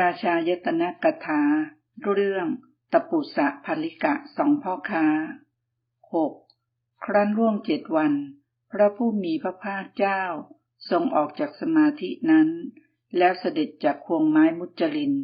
ราชายตนะกถา เรื่องตปุสะภลิกะสองพ่อค้าหกครั้นร่วงเจ็ดวัน พระผู้มีพระภาคเจ้า ทรงออกจากสมาธินั้น แล้วเสด็จจากควงไม้มุจลิน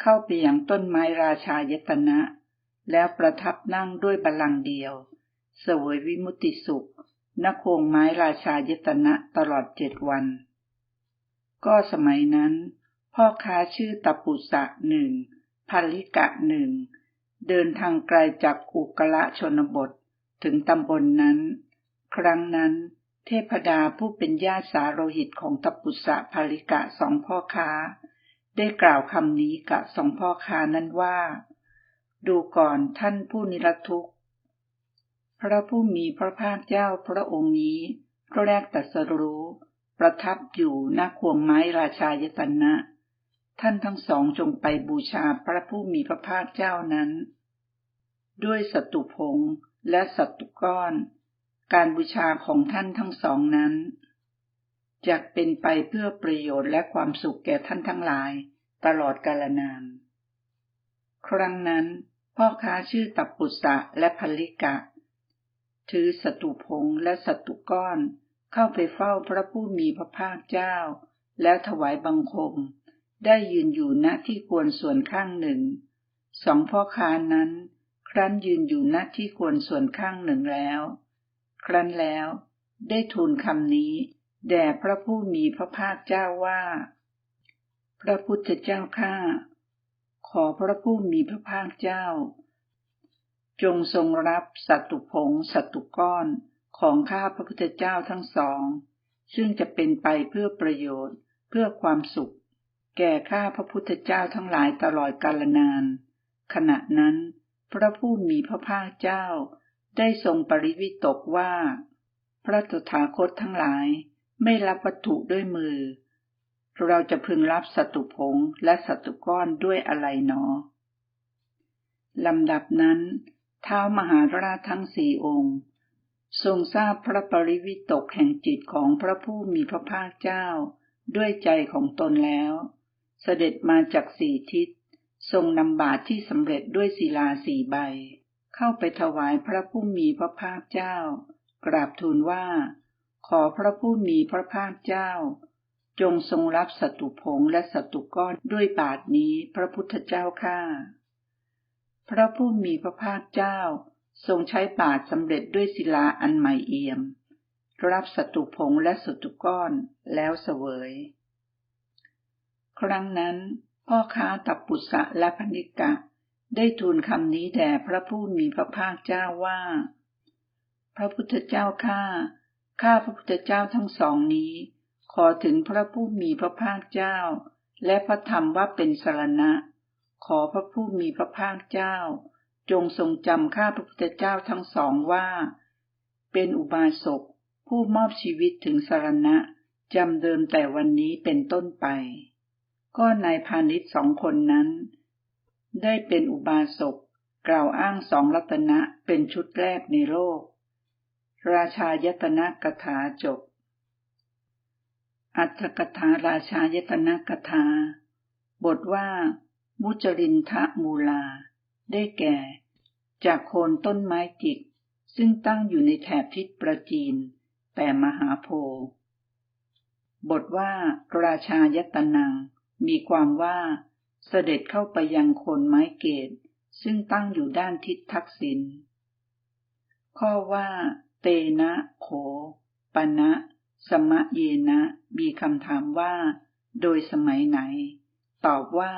เข้าไปยังต้นไม้ราชายตนะ แล้วประทับนั่งด้วยบัลลังก์เดียว เสวยวิมุติสุขณควงไม้ราชายตนะตลอดเจ็ดวัน ก็สมัยนั้น พ่อค้าชื่อตปุสะหนึ่งพัลิกะหนึ่งเดินทางไกลจากอุกละชนบทถึงตำบลนนั้น ครั้งนั้น เทพดาผู้เป็นญาติสาโรหิตของตปุสะภลิกะสองพ่อค้า ได้กล่าวคำนี้กับสองพ่อค้านั้นว่า ดูก่อนท่านผู้นิรทุกข์ พระผู้มีพระภาคเจ้าพระองค์นี้แรกตัสรู้ ประทับอยู่หน้าควงไม้ราชายตนะ ท่านทั้งสองจงไปบูชาพระผู้มีพระภาคเจ้านั้น ด้วยสัตุพงและสัตุก้อน การบูชาของท่านทั้งสองนั้นจะเป็นไปเพื่อประโยชน์และความสุขแก่ท่านทั้งหลาย ตลอดกาลนาน ครั้งนั้น พ่อค้าชื่อตับปุษะและพลิกะ ถือสตุพงและสตุก้อนเข้าไปเฝ้าพระผู้มีพระภาคเจ้า แล้วถวายบังคม ได้ยืนอยู่ณที่ควรส่วนข้างหนึ่ง สองพ่อค้านั้น ครั้นยืนอยู่ณที่ควรส่วนข้างหนึ่งแล้ว ครั้นแล้ว ได้ทูลคำนี้ แด่พระผู้มีพระภาคเจ้าว่า พระพุทธเจ้าข้าขอพระผู้มีพระภาคเจ้า จงทรงรับสัตุผงสัตุก้อนของข้าพระพุทธเจ้าทั้งสอง ซึ่งจะเป็นไปเพื่อประโยชน์เพื่อความสุข แก่ข้าพระพุทธเจ้าทั้งหลายตลอดกาลนาน ขณะนั้น พระผู้มีพระภาคเจ้า ได้ทรงปริวิตกว่า พระตถาคตทั้งหลายไม่รับวัตถุด้วยมือ เราจะพึงรับสัตุผงและสัตุก้อนด้วยอะไรหนอลำดับนั้น เท้ามหาราชทั้งสี่องค์ ทรงทราบพระปริวิตกแห่งจิตของพระผู้มีพระภาคเจ้า ด้วยใจของตนแล้ว เสด็จมาจากสี่ทิศ ทรงนำบาตรที่สำเร็จด้วยศิลาสี่ใบ เข้าไปถวายพระผู้มีพระภาคเจ้า กราบทูลว่า ขอพระผู้มีพระภาคเจ้า จงทรงรับสัตุผงและสัตุก้อนด้วยบาทนี้พระพุทธเจ้าข้าพระผู้มีพระภาคเจ้า ทรงใช้บาทสำเร็จด้วยศิลาอันใหม่เอี่ยม รับสัตุผงและสัตุก้อนแล้วเสวย ครั้งนั้น พ่อค้าตับปุษะและพนิกะ ได้ทูลคำนี้แด่พระผู้มีพระภาคเจ้าว่า พระพุทธเจ้าข้าข้าพระพุทธเจ้าทั้งสองนี้ ขอถึงพระผู้มีพระภาคเจ้า และพระธรรมว่าเป็นสรณะ ขอพระผู้มีพระภาคเจ้า จงทรงจำข้าพระพุทธเจ้าทั้งสองว่า เป็นอุบาสกผู้มอบชีวิตถึงสรณะจำเดิมแต่วันนี้เป็นต้นไป ก็นายพาณิชย์สองคนนั้น ได้เป็นอุบาสกกล่าวอ้างสองรัตนะเป็นชุดแรกในโลก ราชายตนะกถาจบ อัตถกถาราชายตนะกถา บทว่า มุจรินทะมูลา ได้แก่ จากโคนต้นไม้จิก ซึ่งตั้งอยู่ในแถบทิศประจีน แต่มหาโพ บทว่า ราชายตนัง มีความว่าเสด็จเข้าไปยังโคนไม้เกต ซึ่งตั้งอยู่ด้านทิศทักษิณ ข้อว่า เตนะโขปณะสมะเยนะ มีคำถามว่า โดยสมัยไหน ตอบว่า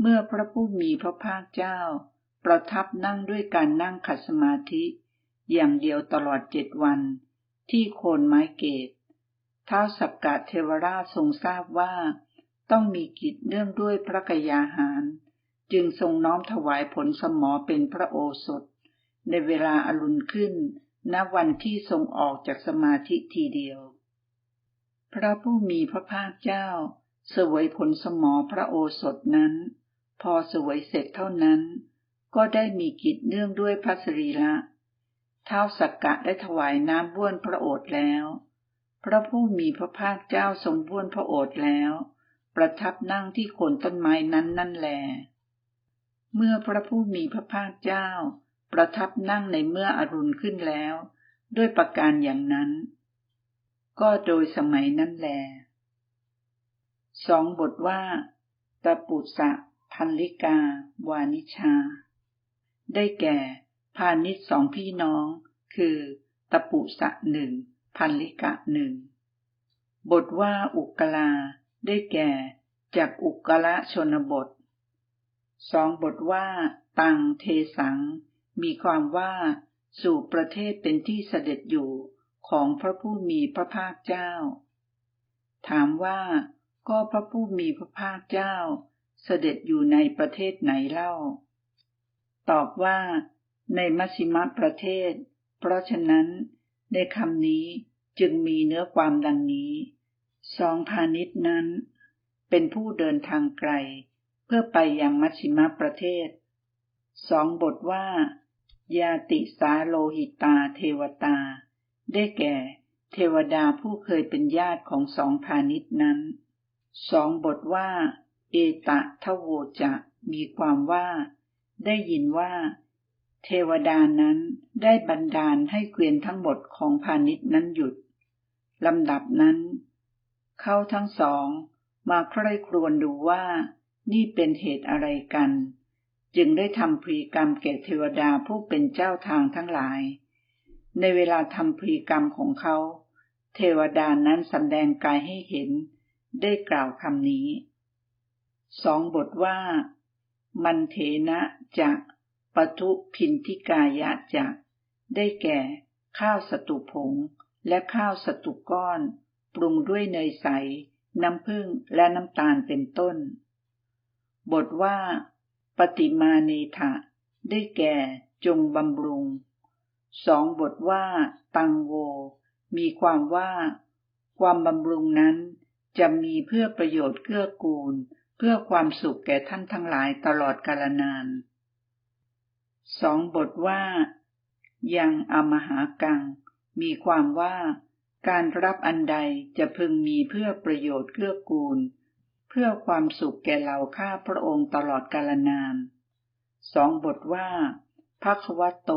เมื่อพระผู้มีพระภาคเจ้า ประทับนั่งด้วยการนั่งขัดสมาธิ อย่างเดียวตลอดเจ็ดวัน ที่โคนไม้เกตท้าวสักกะเทวราชทรงทราบว่า ต้องมีกิจเนื่องด้วยพระกยาหาร จึงทรงน้อมถวายผลสมอเป็นพระโอสถ ในเวลาอรุณขึ้นณวันที่ทรงออกจากสมาธิทีเดียว พระผู้มีพระภาคเจ้า เสวยผลสมอพระโอสถนั้น พอเสวยเสร็จเท่านั้น ก็ได้มีกิจเนื่องด้วยพระสรีละเท้าสักกะได้ถวายน้ำบ้วนพระโอษฐ์แล้ว พระผู้มีพระภาคเจ้าทรงบ้วนพระโอษฐ์แล้ว ประทับนั่งที่โคนต้นไม้นั้นนั่นแล เมื่อพระผู้มีพระภาคเจ้า ประทับนั่งในเมื่ออรุณขึ้นแล้ว ด้วยประการอย่างนั้น ก็โดยสมัยนั้นแลสองบทว่าตปุสะพันลิกา วานิชา ได้แก่ พาณิชสองพี่น้อง คือตปุสะหนึ่งพันลิกะหนึ่งบทว่าอุกลา ได้แก่จากอุกละชนบทสองบทว่า ตังเทสัง มีความว่า สู่ประเทศเป็นที่เสด็จอยู่ของพระผู้มีพระภาคเจ้า ถามว่าก็พระผู้มีพระภาคเจ้า เสด็จอยู่ในประเทศไหนเล่า ตอบว่า ในมัชชิมประเทศ เพราะฉะนั้น ในคำนี้จึงมีเนื้อความดังนี้ สองพาณิชนั้น เป็นผู้เดินทางไกล เพื่อไปยังมัชชิมประเทศ สองบทว่า ยาติสาโลหิตาเทวตา ได้แก่ เทวดาผู้เคยเป็นญาติของสองพาณิชนั้น สองบทว่า เอตะทโวจะมีความว่า ได้ยินว่า เทวดานั้นได้บันดาลให้เกวียนทั้งหมดของพาณิชนั้นหยุดลำดับนั้น เขาทั้งสอง มาใคร่ครวญดูว่า นี่เป็นเหตุอะไรกัน จึงได้ทำพรีกรรมแก่เทวดาผู้เป็นเจ้าทางทั้งหลาย ในเวลาทำพรีกรรมของเขา เทวดานั้นสำแดงกายให้เห็น ได้กล่าวคำนี้สองบทว่า มันเถนะจะปทุพินทิกายะจะได้แก่ ข้าวสตุผงและข้าวสตุก้อน ปรุงด้วยเนยใส น้ำผึ้งและน้ำตาลเป็นต้น บทว่า ปฏิมาเนทะ ได้แก่จงบำรุง สองบทว่า ตังโว มีความว่า ความบำรุงนั้นจะมีเพื่อประโยชน์เกื้อกูล เพื่อความสุขแก่ท่านทั้งหลายตลอดกาลนานสองบทว่า ยังอมหากัง มีความว่า การรับอันใดจะพึงมีเพื่อประโยชน์เกื้อกูล เพื่อความสุขแก่เหล่าข้าพระองค์ตลอดกาลนานสองบทว่าภควโต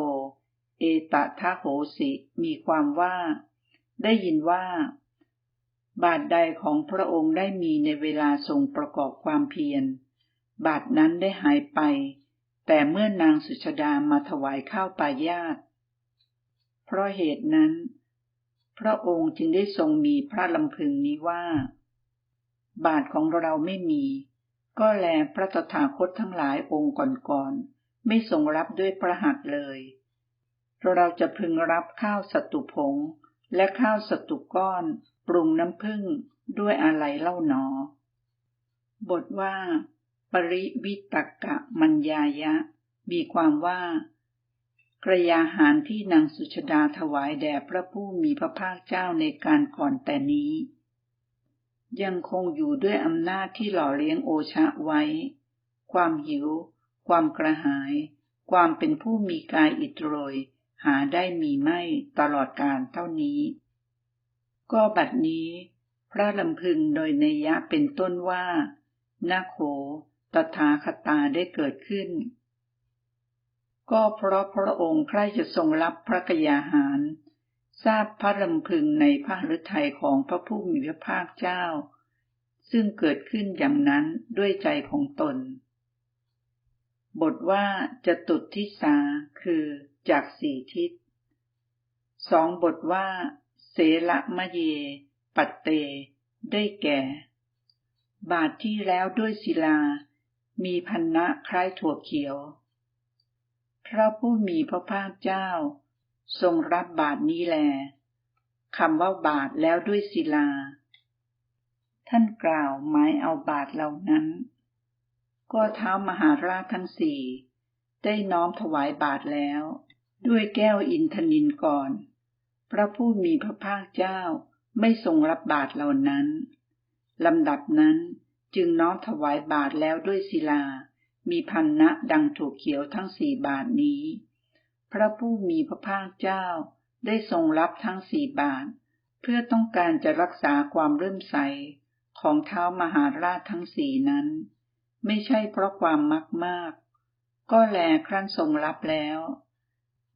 เอตทะโหสิ มีความว่า ได้ยินว่า บาทใดของพระองค์ได้มีในเวลาทรงประกอบความเพียร บาทนั้นได้หายไป แต่เมื่อนางสุชดามาถวายข้าวปายาตเพราะเหตุนั้น พระองค์จึงได้ทรงมีพระลำพึงนี้ว่า บาทของเราไม่มี ก็แลพระตถาคตทั้งหลายองค์ก่อนๆไม่ทรงรับด้วยพระหัตถ์เลย เราจะพึงรับข้าวสตุผง และข้าวสตุก้อนปรุงน้ำผึ้งด้วยอะไรเล่าหนอ บทว่า ปริวิตกะมัญญายะ มีความว่า กระยาหารที่นางสุชดาถวายแด่พระผู้มีพระภาคเจ้าในการก่อนแต่นี้ ยังคงอยู่ด้วยอำนาจที่หล่อเลี้ยงโอชะไว้ ความหิว ความกระหาย ความเป็นผู้มีกายอิตโรย หาได้มีไม่ตลอดกาลเท่านี้ ก็บัดนี้ พระลำพึงโดยในยะเป็นต้นว่านาโขตถาคตาได้เกิดขึ้น ก็เพราะพระองค์ใคร่จะทรงรับพระกยาหาร ทราบพระลำพึงในพระฤทัยของพระผู้มีพระภาคเจ้า ซึ่งเกิดขึ้นอย่างนั้นด้วยใจของตน บทว่าจะตุดทิสาคือจากสี่ทิศสองบทว่า เสละมะเย ปัตเต ได้แก่ บาทที่แล้วด้วยศิลา มีพันนะคล้ายถั่วเขียว พระผู้มีพระภาคเจ้า ทรงรับบาทนี้แลคำว่าบาทแล้วด้วยศิลา ท่านกล่าวหมายเอาบาทเหล่านั้น ก็เท้ามหาราชทั้งสี่ได้น้อมถวายบาทแล้ว ด้วยแก้วอินทนินก่อน พระผู้มีพระภาคเจ้าไม่ทรงรับบาตรเหล่านั้นลำดับนั้นจึงน้อมถวายบาตรแล้วด้วยศิลา มีพันนะดังถูกเขียวทั้งสี่บาทนี้ พระผู้มีพระภาคเจ้าได้ทรงรับทั้งสี่บาท เพื่อต้องการจะรักษาความเริ่มใสของเท้ามหาราชทั้งสี่นั้น ไม่ใช่เพราะความมักมาก ก็แลครั้นทรงรับแล้ว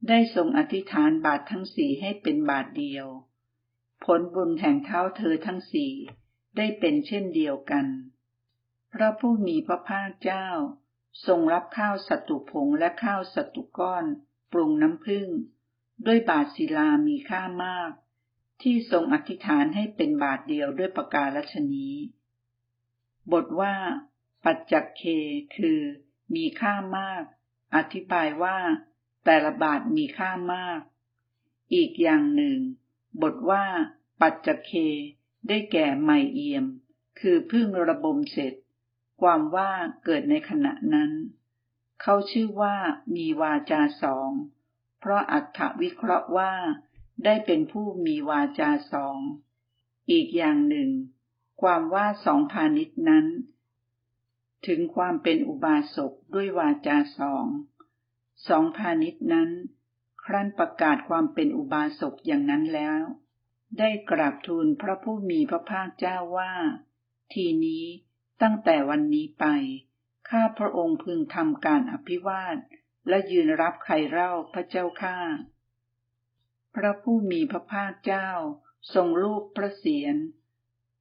ได้ทรงอธิษฐานบาททั้งสี่ให้เป็นบาทเดียว ผลบุญแห่งเท้าเธอทั้งสี่ได้เป็นเช่นเดียวกัน พระผู้มีพระภาคเจ้า ทรงรับข้าวสัตุผงและข้าวสัตุก้อน ปรุงน้ำผึ้งด้วยบาทศิลามีค่ามาก ที่ทรงอธิษฐานให้เป็นบาทเดียวด้วยประการฉนี้ บทว่า ปัจจักเคคือ มีค่ามาก อธิบายว่า แต่ละบาทมีค่ามาก อีกอย่างหนึ่ง บทว่า ปัจจักเคได้แก่ไม่เอี่ยม คือพึ่งระบมเสร็จ ความว่าเกิดในขณะนั้น เขาชื่อว่ามีวาจาสอง เพราะอัตถวิเคราะห์ว่า ได้เป็นผู้มีวาจาสอง อีกอย่างหนึ่ง ความว่าสองพาณิชย์นั้น ถึงความเป็นอุบาสกด้วยวาจาสอง สองพาณิชย์นั้น ครั้นประกาศความเป็นอุบาสกอย่างนั้นแล้ว ได้กราบทูลพระผู้มีพระภาคเจ้าว่า ทีนี้ ตั้งแต่วันนี้ไป ข้าพระองค์พึงทำการอภิวาท และยืนรับไข่เล่าพระเจ้าข้า พระผู้มีพระภาคเจ้า ทรงรูปพระเศียร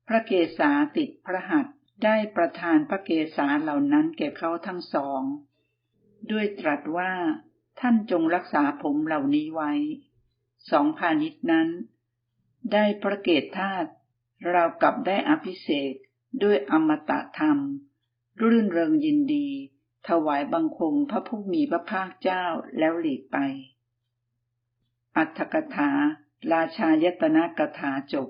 พระเกศาติดพระหัตได้ประทานพระเกศาเหล่านั้นแก่เขาทั้งสอง ด้วยตรัสว่าท่านจงรักษาผมเหล่านี้ไว้ สองพาณิชนั้น ได้พระเกตธาตุเรากลับได้อภิเศก ด้วยอมตะธรรม รื่นเริงยินดี ถวายบังคมพระผู้มีพระภาคเจ้าแล้วหลีกไป อัตถกถา ราชายตนากถาจบ